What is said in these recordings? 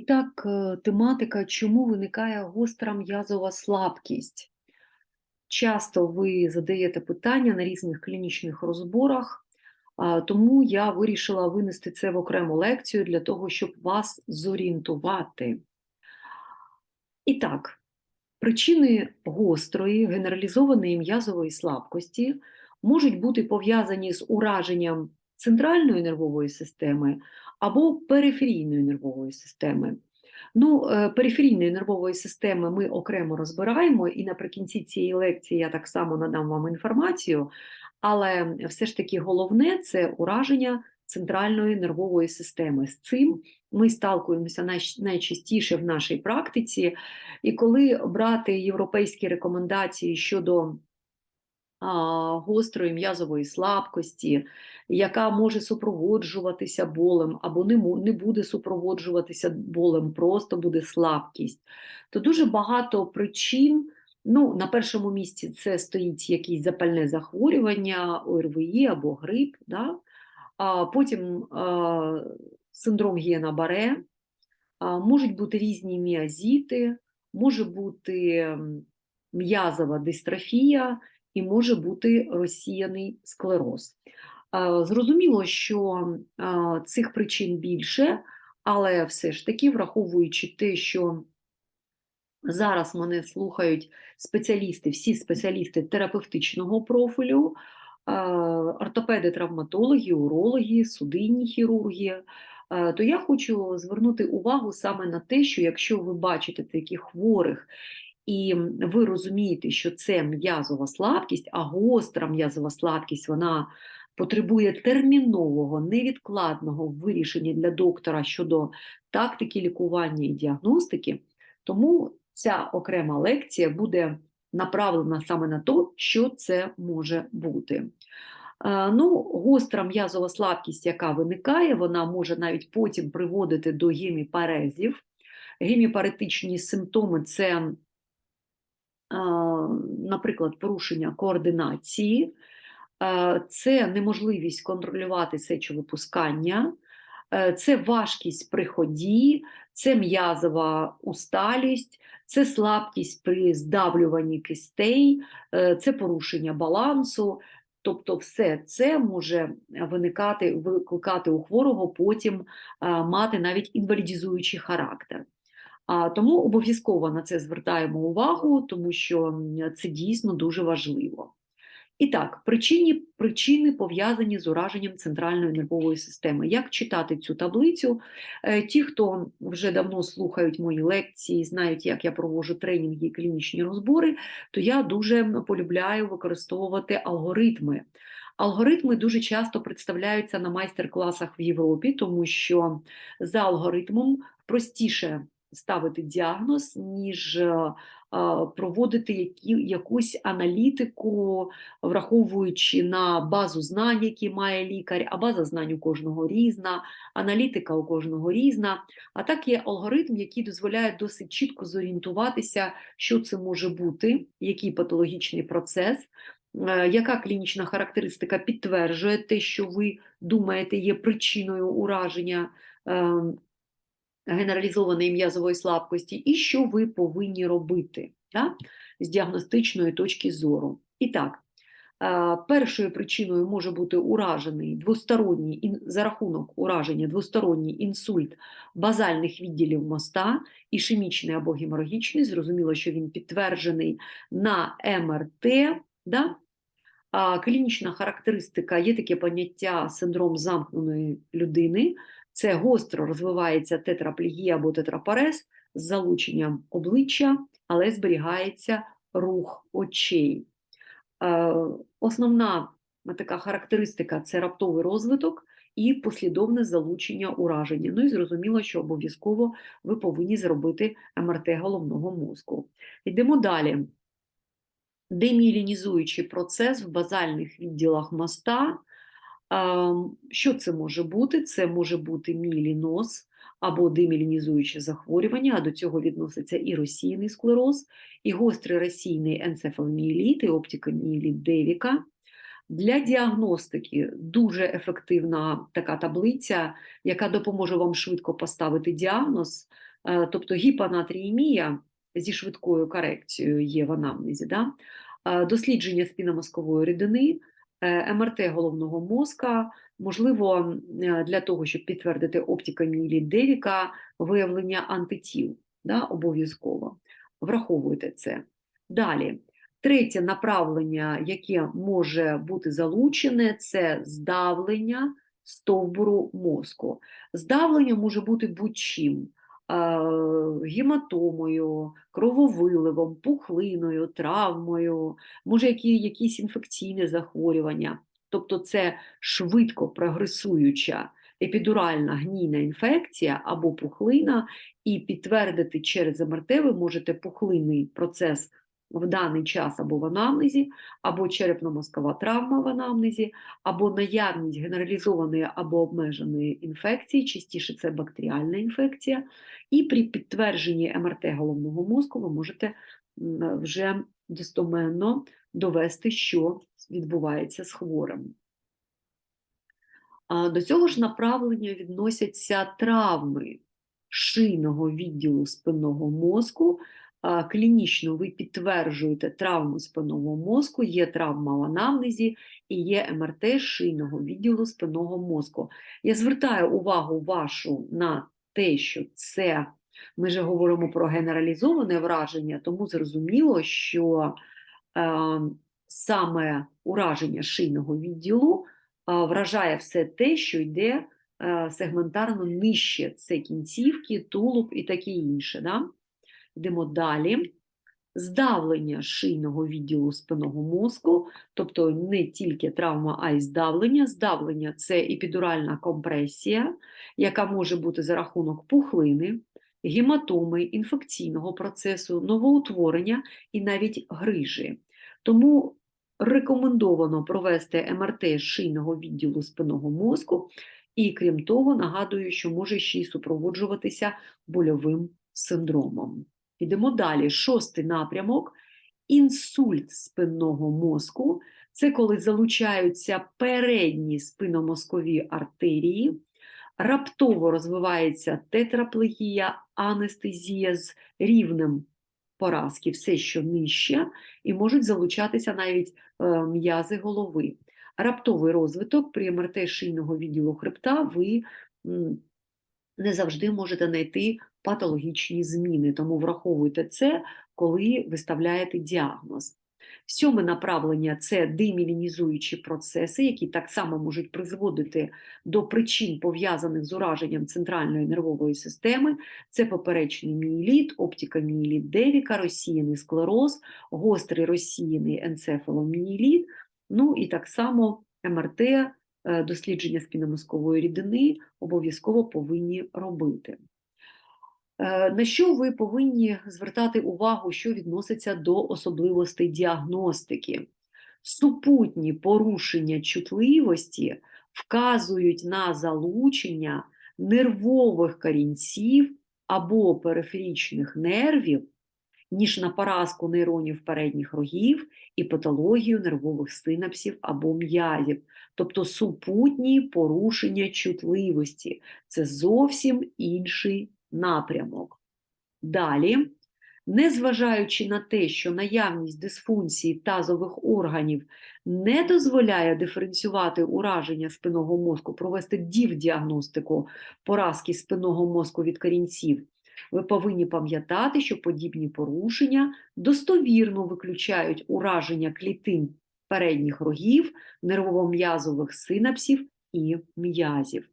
І так, е, тематика, чому виникає гостра м'язова слабкість? Часто ви задаєте питання на різних клінічних розборах, тому я вирішила винести це в окрему лекцію для того, щоб вас зорієнтувати. І так, причини гострої генералізованої м'язової слабкості можуть бути пов'язані з ураженням центральної нервової системи або периферійної нервової системи. Ну, е, периферійної нервової системи ми окремо розбираємо, і наприкінці цієї лекції я так само надам вам інформацію, але все ж таки головне це ураження центральної нервової системи. З цим ми сталкуємося найчастіше в нашій практиці, і коли брати європейські рекомендації щодо гострої м'язової слабкості, яка може супроводжуватися болем, або не, буде супроводжуватися болем, просто буде слабкість, то дуже багато причин. Ну, на першому місці це стоїть якесь запальне захворювання, ОРВІ або грип, да? а потім а, синдром Гієна-Баре, а, можуть бути різні міазіти, може бути м'язова дистрофія і може бути розсіяний склероз. Зрозуміло, що цих причин більше, але все ж таки, враховуючи те, що зараз мене слухають спеціалісти, всі спеціалісти терапевтичного профілю, ортопеди, травматологи, урологи, судинні хірурги, е, то я хочу звернути увагу саме на те, що якщо ви бачите таких хворих, і ви розумієте, що це м'язова слабкість, а гостра м'язова слабкість вона потребує термінового, невідкладного вирішення для доктора щодо тактики лікування і діагностики, тому ця окрема лекція буде направлена саме на те, що це може бути. Е, Ну, гостра м'язова слабкість, яка виникає, вона може навіть потім приводити до геміпарезів. Геміпаретичні симптоми це, наприклад, порушення координації, це неможливість контролювати сечовипускання, е, це важкість при ході, це м'язова усталість, це слабкість при здавлюванні кистей, е, це порушення балансу. Тобто, все це може виникати, викликати у хворого, потім мати навіть інвалідізуючий характер. Тому обов'язково на це звертаємо увагу, тому що це дійсно дуже важливо. І так, причини, причини пов'язані з ураженням центральної нервової системи. Як читати цю таблицю? Е, Ті, хто вже давно слухають мої лекції, знають, як я проводжу тренінги і клінічні розбори, то я дуже полюбляю використовувати алгоритми. Алгоритми дуже часто представляються на майстер-класах в Європі, тому що за алгоритмом простіше ставити діагноз, ніж е, проводити які, якусь аналітику, враховуючи на базу знань, які має лікар, а база знань у кожного різна, аналітика у кожного різна. А так є алгоритм, який дозволяє досить чітко зорієнтуватися, що це може бути, який патологічний процес. е, Яка клінічна характеристика підтверджує те, що ви думаєте, є причиною ураження ем, генералізованої м'язової слабкості, і що ви повинні робити да? з діагностичної точки зору. І так, е, першою причиною може бути уражений двосторонній за рахунок ураження двосторонній інсульт базальних відділів моста, ішемічний або геморагічний. Зрозуміло, що він підтверджений на МРТ. Да? А клінічна характеристика є таке поняття синдром замкненої людини. Це гостро розвивається тетраплегія або тетрапарез з залученням обличчя, але зберігається рух очей. Е, Основна така характеристика це раптовий розвиток і послідовне залучення ураження. Ну і зрозуміло, що обов'язково ви повинні зробити МРТ головного мозку. Йдемо далі. Деміелінізуючий процес в базальних відділах моста. Що це може бути? Це може бути міліноз або демілінізуюче захворювання, а до цього відноситься і розсіяний склероз, і гострий розсійний енцефаломіеліт, і оптикоміеліт Девіка. Для діагностики дуже ефективна така таблиця, яка допоможе вам швидко поставити діагноз. Е, Тобто гіпонатріємія зі швидкою корекцією є в анамнезі, да? Е, дослідження спінномозкової рідини, МРТ головного мозка, можливо, е, для того, щоб підтвердити оптикоміеліт Девіка, виявлення антитіл, да? обов'язково. Враховуйте це. Далі. Третє направлення, яке може бути залучене, це здавлення стовбуру мозку. Здавлення може бути будь-чим е, гематомою, крововиливом, пухлиною, травмою, може які, якісь інфекційні захворювання. Тобто це швидко прогресуюча епідуральна гнійна інфекція або пухлина, і підтвердити через МРТ ви можете пухлинний процес в даний час або в анамнезі, або черепно-мозкова травма в анамнезі, або наявність генералізованої або обмеженої інфекції, частіше це бактеріальна інфекція, і при підтвердженні МРТ головного мозку ви можете вже достоменно довести, що відбувається з хворим. До цього ж направлення відносяться травми шийного відділу спинного мозку. Клінічно ви підтверджуєте травму спинного мозку, є травма в анамнезі і є МРТ шийного відділу спинного мозку. Я звертаю увагу вашу на те, що це ми вже говоримо про генералізоване враження, тому зрозуміло, що е, саме ураження шийного відділу а, вражає все те, що йде е, сегментарно нижче. Це кінцівки, тулуб і таке інше. Да? Йдемо далі. Здавлення шийного відділу спинного мозку, тобто не тільки травма, а й здавлення. Здавлення це епідуральна компресія, яка може бути за рахунок пухлини, гематоми, інфекційного процесу, новоутворення і навіть грижі. Тому рекомендовано провести МРТ шийного відділу спинного мозку, і крім того, нагадую, що може ще й супроводжуватися больовим синдромом. Ідемо далі. Шостий напрямок інсульт спинного мозку. Це коли залучаються передні спинномозкові артерії, раптово розвивається тетраплегія, анестезія з рівнем поразки, все, що нижче, і можуть залучатися навіть е, м'язи голови. Раптовий розвиток при МРТ шийного відділу хребта ви не завжди можете знайти патологічні зміни, тому враховуйте це, коли виставляєте діагноз. Сьоме направлення це демілінізуючі процеси, які так само можуть призводити до причин, пов'язаних з ураженням центральної нервової системи. Це поперечний мієліт, оптикомієліт Девіка, розсіяний склероз, гострий розсіяний енцефаломієліт, ну і так само МРТ, дослідження спінномозкової рідини обов'язково повинні робити. Е, На що ви повинні звертати увагу, що відноситься до особливостей діагностики? Супутні порушення чутливості вказують на залучення нервових корінців або периферічних нервів, ніж на поразку нейронів передніх рогів і патологію нервових синапсів або м'язів, тобто супутні порушення чутливості. Це зовсім інший напрямок. Далі, незважаючи на те, що наявність дисфункції тазових органів не дозволяє диференціювати ураження спинного мозку, провести дів-діагностику поразки спинного мозку від корінців, ви повинні пам'ятати, що подібні порушення достовірно виключають ураження клітин передніх рогів, нервово-м'язових синапсів і м'язів.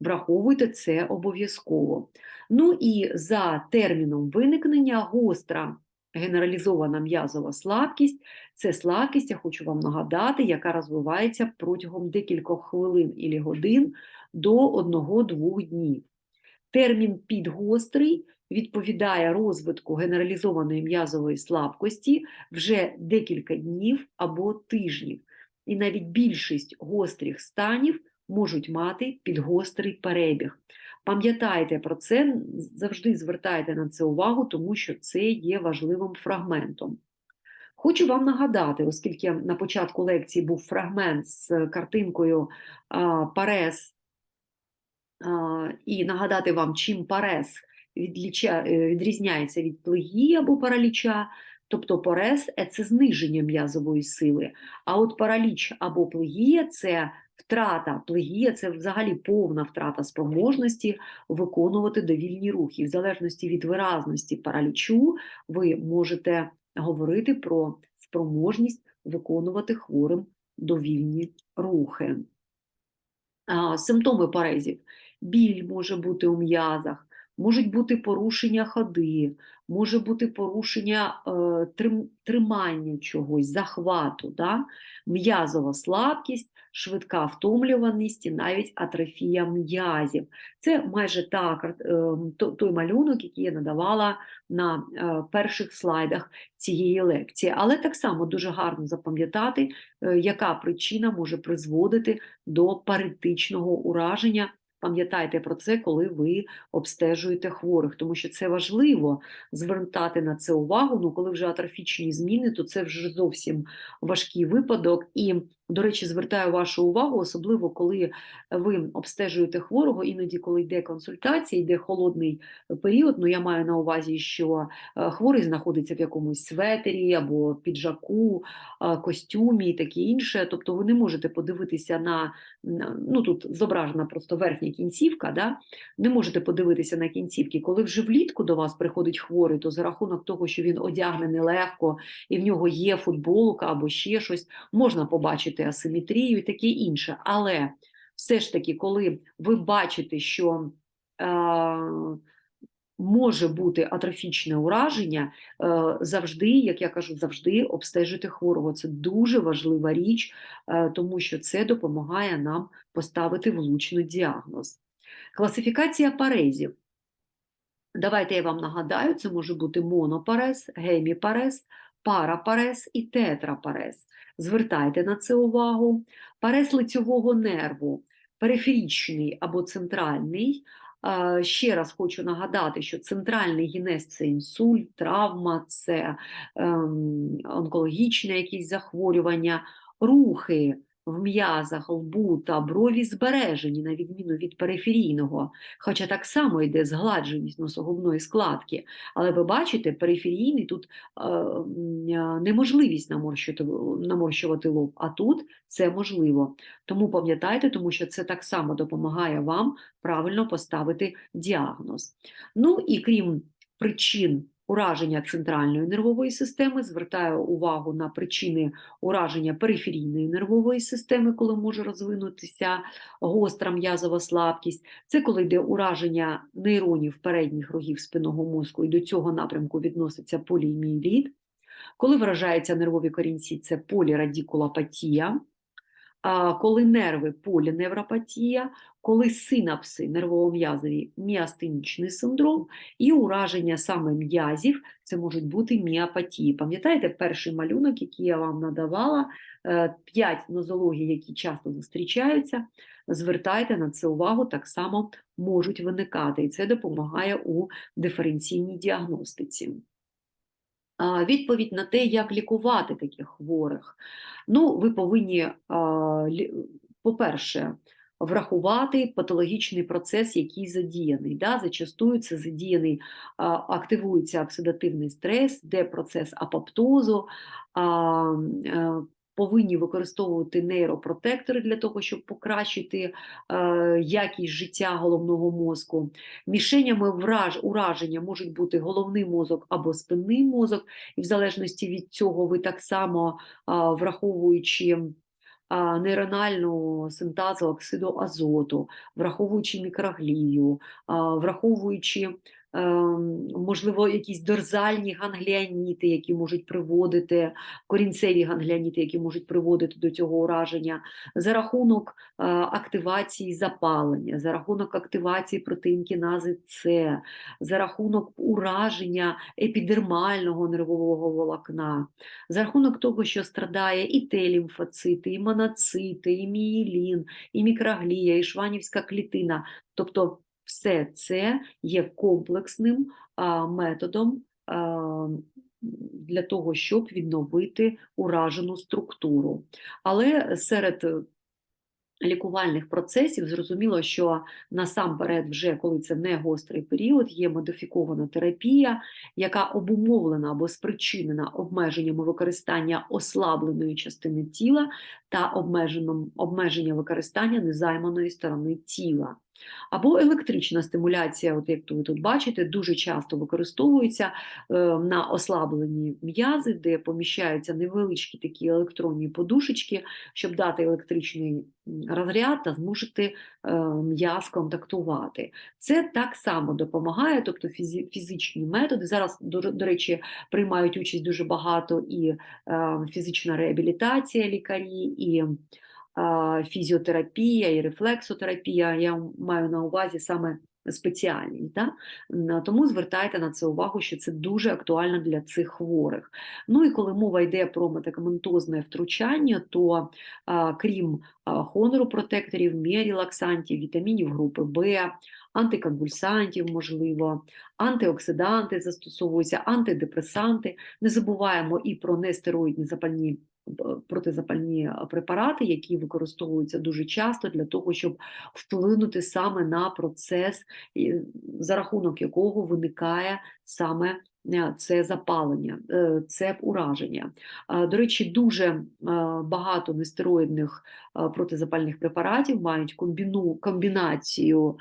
Враховуйте це обов'язково. Ну і за терміном виникнення гостра генералізована м'язова слабкість це слабкість, я хочу вам нагадати, яка розвивається протягом декількох хвилин і годин до 1-2 днів. Термін підгострий відповідає розвитку генералізованої м'язової слабкості вже декілька днів або тижнів. І навіть більшість гострих станів можуть мати підгострий перебіг. Пам'ятайте про це, завжди звертайте на це увагу, тому що це є важливим фрагментом. Хочу вам нагадати, оскільки на початку лекції був фрагмент з картинкою Парес, і нагадати вам, чим відліча, е, відрізняється від плегії або параліча. Тобто порез – це зниження м'язової сили, а от параліч або плегія – це втрата. Плегія – це взагалі повна втрата спроможності виконувати довільні рухи. В залежності від виразності паралічу ви можете говорити про спроможність виконувати хворим довільні рухи. Симптоми парезів. Біль може бути у м'язах, можуть бути порушення ходи, може бути порушення е, трим- тримання чогось, захвату, да? м'язова слабкість, швидка втомлюваність і навіть атрофія м'язів. Це майже та, кар- е, той малюнок, який я надавала на е, перших слайдах цієї лекції. Але так само дуже гарно запам'ятати, е, яка причина може призводити до паритичного ураження. Пам'ятайте про це, коли ви обстежуєте хворих, тому що це важливо звертати на це увагу. Ну, коли вже атрофічні зміни, то це вже зовсім важкий випадок. І, до речі, звертаю вашу увагу, особливо коли ви обстежуєте хворого, іноді, коли йде консультація, йде холодний період. Ну, я маю на увазі, що е, хворий знаходиться в якомусь светері або піджаку, е, костюмі і таке інше. Тобто ви не можете подивитися на, на ну тут зображена просто верхня кінцівка, да? не можете подивитися на кінцівки. Коли вже влітку до вас приходить хворий, то за рахунок того, що він одягнений легко і в нього є футболка або ще щось, можна побачити асиметрію і таке інше. Але все ж таки, коли ви бачите, що е, може бути атрофічне ураження, е, завжди, як я кажу, завжди обстежити хворого. Це дуже важлива річ, е, тому що це допомагає нам поставити влучно діагноз. Класифікація парезів. Давайте я вам нагадаю, це може бути монопарез, геміпарез, парапарез і тетрапарез. Звертайте на це увагу. Парез лицьового нерву, периферічний або центральний. Ще раз хочу нагадати, що центральний гінез це інсульт, травма, це ем, онкологічне якісь захворювання, рухи в м'язах, лбу та брові збережені, на відміну від периферійного, хоча так само йде згладженість носогубної складки. Але ви бачите, периферійний тут е, е, неможливість наморщувати, наморщувати лоб, а тут це можливо. Тому пам'ятайте, тому що це так само допомагає вам правильно поставити діагноз. Ну і крім причин ураження центральної нервової системи, звертаю увагу на причини ураження периферійної нервової системи, коли може розвинутися гостра м'язова слабкість. Це коли йде ураження нейронів передніх рогів спинного мозку, і до цього напрямку відноситься поліеміеліт. Коли вражаються нервові корінці, це полірадікулопатія. Коли нерви поліневропатія, коли синапси нервово-м'язові міастенічний синдром і ураження саме м'язів, це можуть бути міопатії. Пам'ятаєте перший малюнок, який я вам надавала, Е, п'ять нозологій, які часто зустрічаються, звертайте на це увагу, так само можуть виникати, і це допомагає у диференційній діагностиці. Відповідь на те, як лікувати таких хворих. Ну, ви повинні, по-перше, врахувати патологічний процес, який задіяний. Да? Зачастую це задіяний, активується оксидативний стрес, де процес апоптозу, е, повинні використовувати нейропротектори для того, щоб покращити е, якість життя головного мозку. Мішенями враж, ураження можуть бути головний мозок або спинний мозок, і в залежності від цього ви так само а, враховуючи нейрональну синтазу оксиду азоту, враховуючи мікроглію, враховуючи ем, можливо, якісь дорзальні гангліаніти, які можуть приводити, корінцеві гангліаніти, які можуть приводити до цього ураження, за рахунок е, активації запалення, за рахунок активації протеїнкінази С, за рахунок ураження епідермального нервового волокна, за рахунок того, що страдає і Т-лімфоцити, і моноцити, і мієлін, і мікроглія, і шванівська клітина. Тобто все це є комплексним методом для того, щоб відновити уражену структуру. Але серед лікувальних процесів зрозуміло, що насамперед, вже коли це не гострий період, є модифікована терапія, яка обумовлена або спричинена обмеженнями використання ослабленої частини тіла та обмеженим обмеження використання незайманої сторони тіла. Або електрична стимуляція, от як ви тут бачите, дуже часто використовується е, на ослаблені м'язи, де поміщаються невеличкі такі електронні подушечки, щоб дати електричний розряд та змусити е, м'яз контактувати. Це так само допомагає, тобто фізичні методи. Зараз, до, речі, приймають участь дуже багато і е, фізична реабілітація лікарі, і фізіотерапія і рефлексотерапія. Я маю на увазі саме спеціальність. Да? Тому звертайте на це увагу, що це дуже актуально для цих хворих. Ну і коли мова йде про медикаментозне втручання, то а, крім хоноропротекторів, міорелаксантів, вітамінів групи Б, антиконвульсантів, можливо, антиоксиданти застосовуються, антидепресанти. Не забуваємо і про нестероїдні запальні протизапальні е, препарати, які використовуються дуже часто для того, щоб вплинути саме на процес, за рахунок якого виникає саме е, це запалення, е, це ураження. До речі, дуже багато нестероїдних протизапальних препаратів мають комбіну, комбінацію.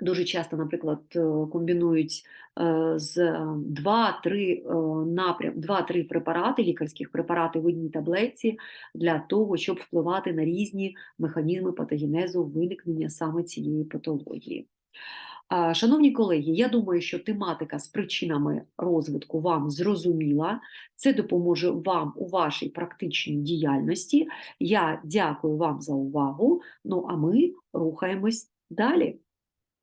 Дуже часто, наприклад, е, комбінують е, з 2-3 напрям, 2-3 препарати, лікарських препарати в одній таблетці для того, щоб впливати на різні механізми патогенезу виникнення саме цієї патології. Шановні колеги, я думаю, що тематика з причинами розвитку вам зрозуміла. Це допоможе вам у вашій практичній діяльності. Я дякую вам за увагу. Ну а ми рухаємось далі.